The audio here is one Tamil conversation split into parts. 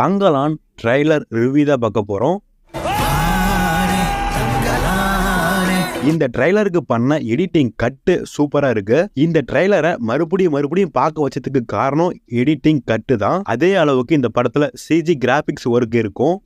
தங்கலான் ட்ரைலர் ரிவ்யூ தான் பார்க்க போகிறோம் இந்த ட்ரைலருக்கு பண்ண எடிட்டிங் கட்டு சூப்பரா இருக்கு. இந்த ட்ரைலரை மறுபடியும் மறுபடியும் பார்க்க வச்சதுக்கு காரணம் எடிட்டிங் கட்டு தான். அதே அளவுக்கு இந்த படத்துல சிஜி கிராபிக்ஸ் ஒர்க் இருக்கும்.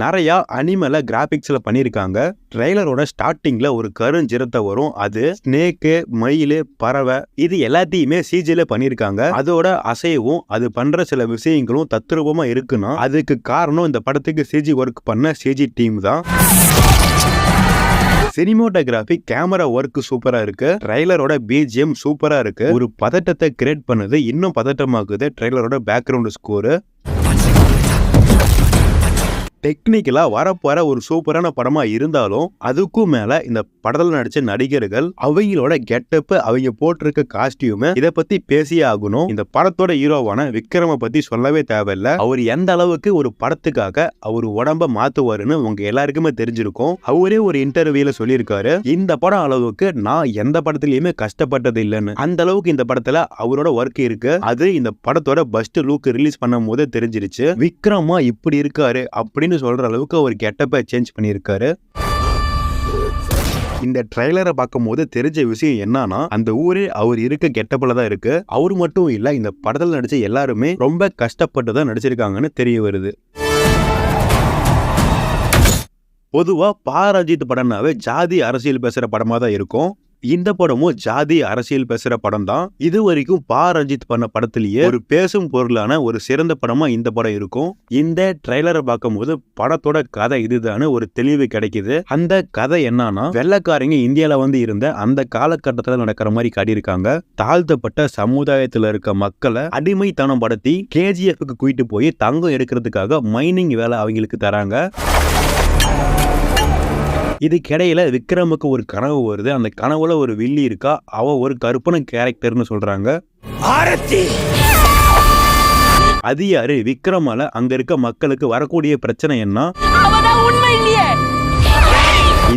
நிறையா அனிமலை கிராஃபிக்ஸில் பண்ணியிருக்காங்க. ட்ரெய்லரோட ஸ்டார்டிங்கில் ஒரு கருஞ்சிரத்தை வரும். அது ஸ்னேக்கு மயில் பறவை இது எல்லாத்தையுமே சிஜியில் பண்ணியிருக்காங்க. அதோட அசைவும் அது பண்ணுற சில விஷயங்களும் தத்ரூபமாக இருக்குன்னா அதுக்கு காரணம் இந்த படத்துக்கு சிஜி ஒர்க் பண்ண சிஜி டீம் தான். சினிமோட்டோகிராஃபி கேமரா ஒர்க் சூப்பரா இருக்கு. ட்ரைலரோட பிஜிஎம் சூப்பரா இருக்கு. ஒரு பதட்டத்தை கிரியேட் பண்ணுது இன்னும் பதட்டமாக்குது. ட்ரைலரோட பேக்ரவுண்ட் ஸ்கோரு டெக்னிக்கலா வரப்போற ஒரு சூப்பரான படமா இருந்தாலும் அதுக்கும் மேல இந்த படத்துல நடிச்ச நடிகர்கள் அவங்களோட கெட்டப் அவங்க போட்டிருக்க காஸ்டியூம் இதை பத்தி பேசியே ஆகணும். இந்த படத்தோட ஹீரோவான விக்ரம பத்தி சொல்லவே தேவையில்ல. அவர் எந்த அளவுக்கு ஒரு படத்துக்காக அவர் உடம்ப மாத்துவாருன்னு உங்க எல்லாருக்குமே தெரிஞ்சிருக்கும். அவரே ஒரு இன்டர்வியூல சொல்லியிருக்காரு. இந்த படம் அளவுக்கு நான் எந்த படத்துலயுமே கஷ்டப்பட்டது இல்லைன்னு. அந்த அளவுக்கு இந்த படத்துல அவரோட ஒர்க் இருக்கு. அது இந்த படத்தோட பஸ்ட் லுக் ரிலீஸ் பண்ணும் போது தெரிஞ்சிருச்சு. விக்ரமா இப்படி இருக்காரு அப்படின்னு சொல்ற அளவுக்கு அவர் கெட்டப்பை சேஞ்ச் பண்ணியிருக்காரு. இந்த ட்ரைலரை பார்க்கும்போது தெரிஞ்ச விஷயம் என்னன்னா அந்த ஊரே அவர் இருக்க கெட்டப்பில் தான் இருக்கு. அவர் மட்டும் இல்ல இந்த படத்தில் நடிச்ச எல்லாருமே ரொம்ப கஷ்டப்பட்டு தான் நடிச்சிருக்காங்கன்னு தெரிய வருது. பொதுவா பாரஜித் படம்னாவே ஜாதி அரசியல் பேசுற படமா தான் இருக்கும். இந்த படமும் ஜாதி அரசியல் பேசுற படம் தான் இது வரைக்கும் பா. ரஞ்சித் பண்ண படத்திலேயே ஒரு பேசும் பொருளான ஒரு சிறந்த படமா இந்த படம் இருக்கும். இந்த ட்ரைலரை பார்க்கும்போது படத்தோட கதை இதுதான்னு ஒரு தெளிவு கிடைக்குது. அந்த கதை என்னன்னா வெள்ளக்காரங்க இந்தியால வந்து இருந்த அந்த காலகட்டத்தில் நடக்கிற மாதிரி காட்டியிருக்காங்க. தாழ்த்தப்பட்ட சமுதாயத்தில் இருக்க மக்களை அடிமைத்தனம் படுத்தி கேஜிஎஃப்க்கு கூட்டிட்டு போய் தங்கம் எடுக்கிறதுக்காக மைனிங் வேலை அவங்களுக்கு தராங்க. இதுக்கிடையில விக்ரமுக்கு ஒரு கனவு வருது. அந்த கனவுல ஒரு வில்லி இருக்கா? அவ ஒரு கருப்பன கேரக்டர்னு சொல்றாங்க. அது யாரு விக்ரமால அங்க இருக்க மக்களுக்கு வரக்கூடிய பிரச்சனை என்ன?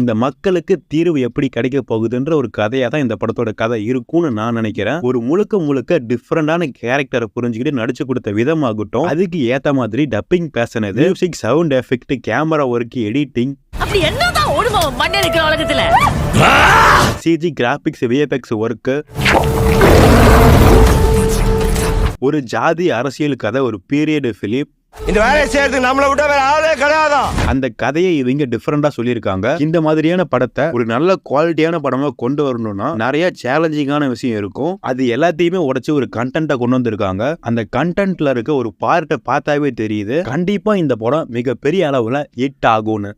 இந்த மக்களுக்கு தீர்வு எப்படி கிடைக்க போகுதுன்ற ஒரு கதையா தான் இந்த படத்தோட கதை இருக்கும்னு நான் நினைக்கிறேன். ஒரு முழுக்க முழுக்க டிஃப்ரெண்டான கேரக்டரை புரிஞ்சுக்கிட்டு நடிச்சு கொடுத்த விதமாகட்டும் அதுக்கு ஏத்த மாதிரி டப்பிங் பேசினது music sound effect camera work editing அப்படி என்னதான் ஓடுமா மண்ண இருக்கிற உலகத்துல? சிஜி கிராபிக்ஸ் விஎஃப்எக்ஸ் ஒர்க்கு ஒரு ஜாதி அரசியல் கதை ஒரு பீரியட் பிலிம் இந்த வேலையை செய்யறதுக்கு நம்மளை விட்டா வேற ஆளே கிடையாதான் அந்த கதையை இவங்க டிஃப்ரெண்டா சொல்லியிருக்காங்க. இந்த மாதிரியான படத்தை ஒரு நல்ல குவாலிட்டியான படமா கொண்டு வரணும்னா நிறைய சேலஞ்சிங்கான விஷயம் இருக்கும். அது எல்லாத்தையுமே உடைச்சு ஒரு கண்டென்ட்டை கொண்டு வந்திருக்காங்க. அந்த கண்டென்ட்ல இருக்க ஒரு பார்ட்டை பார்த்தாவே தெரியுது. கண்டிப்பா இந்த படம் மிகப்பெரிய அளவுல ஹிட் ஆகும்னு.